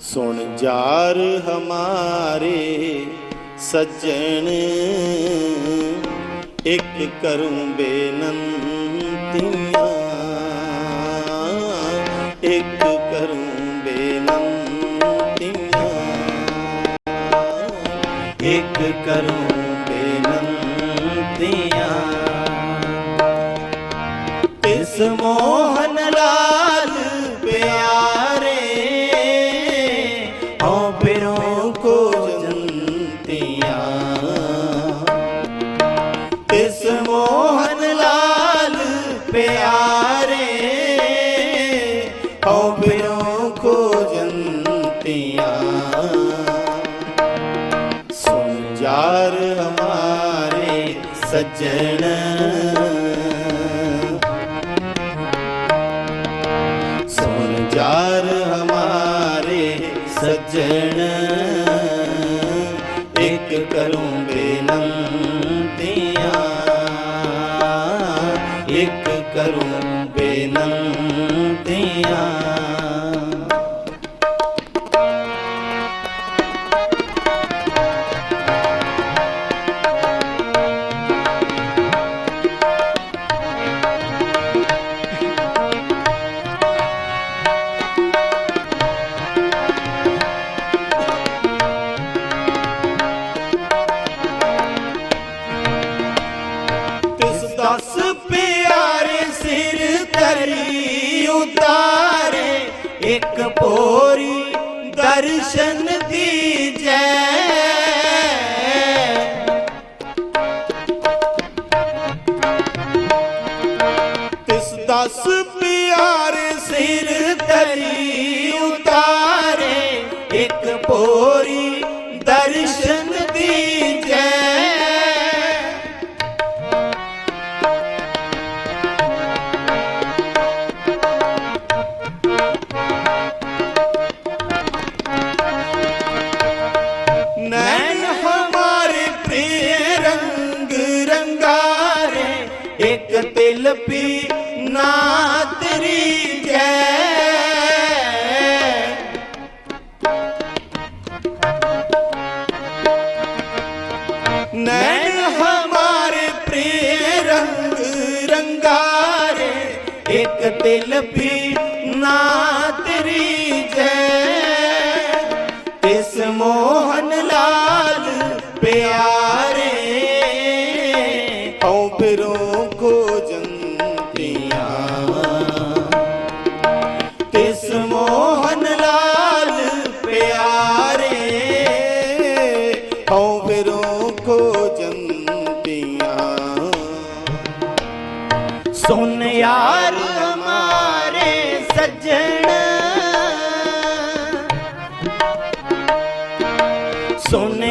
ਸੁਣ ਜਾਰ ਹਮਾਰੇ ਸੱਜਣ, ਇੱਕ ਕਰੂੰ ਬੇਨੰਤੀਆਂ, ਇੱਕ ਕਰੂੰ ਬੇਨੰਤੀਆਂ, ਇੱਕ ਕਰੂੰ ਬੇਨੰਤੀਆਂ। ਇਸ ਮੋਹਨ ਸੁਨ ਜਾਰ ਹਮਾਰੇ ਸੱਜਣ। ਸੁਨ ਜਾਰ ਹਮਾਰੇ ਸੱਜਣ। ਇੱਕ ਕਰੂੰ ਬੇਨੰਤੀਆਂ। ਇੱਕ ਕਰੂੰ ਦਸ ਪਿਆਰ ਸਿਰ ਤਲੀ ਉਤਾਰੇ, ਇੱਕ ਪੋਰੀ ਦਰਸ਼ਨ ਦੀ ਜੈ। ਨੈਣ ਹਮਾਰੇ ਪ੍ਰੇ ਰੰਗ ਰੰਗਾਰੇ, ਇੱਕ ਤਿਲ ਪੀ ਇੱਕ ਤਿਲ ਪੀ ਨਾ ਤੇਰੀ ਜੈ। ਤਿਸ ਮੋਹਨ ਲਾਲ ਪਿਆਰੇ ਹਉ ਬਿਰੋ ਸੁਨ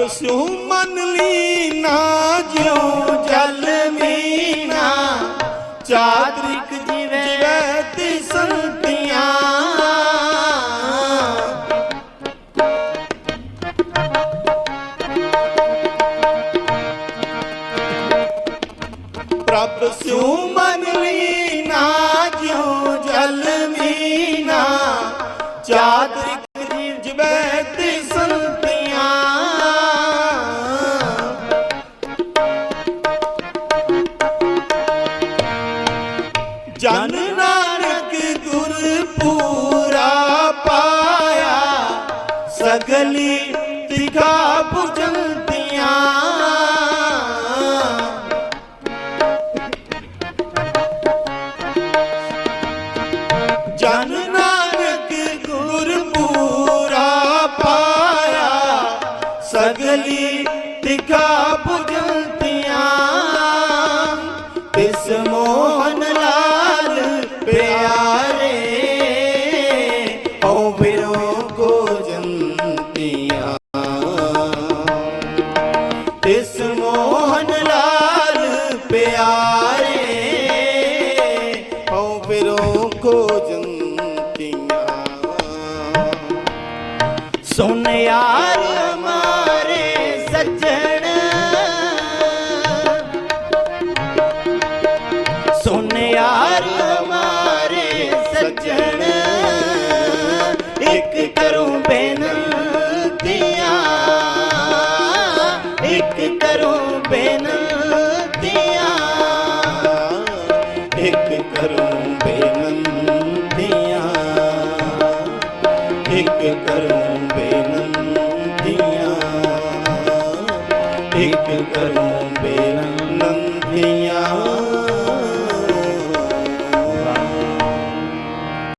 ਪ੍ਰਭ ਸਿਉ ਮਨ ਲੀਨਾ ਜਿਉ ਜਲ ਮੀਨਾ। ਚਾਦਰਿਕ ਜਿਵੇਂ ਜਿਵੇਂ ਤੀ ਪ੍ਰਭ ਸਿਉ ਮਨ ਲੀਨਾ ਜਿਉ ਜਲ ਮੀਨਾ। ਚਾਦਰਿਕ ਸਿੱਖਾ ਪੁਜੰਤੀਆਂ ਮੋਹਨ ਲਾਲ ਪਿਆਰੇ ਓ ਬਿਰੋ ਜੰਤੀਆਂ ਤਿਸ ਮੋਹਨ ਲਾਲ ਪਿਆਰੇ ਓ ਬਿਰੋ ਕੋ ਜੰਤੀਆਂ ਸੁਨਿਆਰ ਮਾਰੇ ਸੱਜਣ। ਇੱਕ ਕਰੂੰ ਬੇਨਤੀਆਂ। ਇੱਕ ਕਰੂੰ ਬੇਨਤੀਆਂ।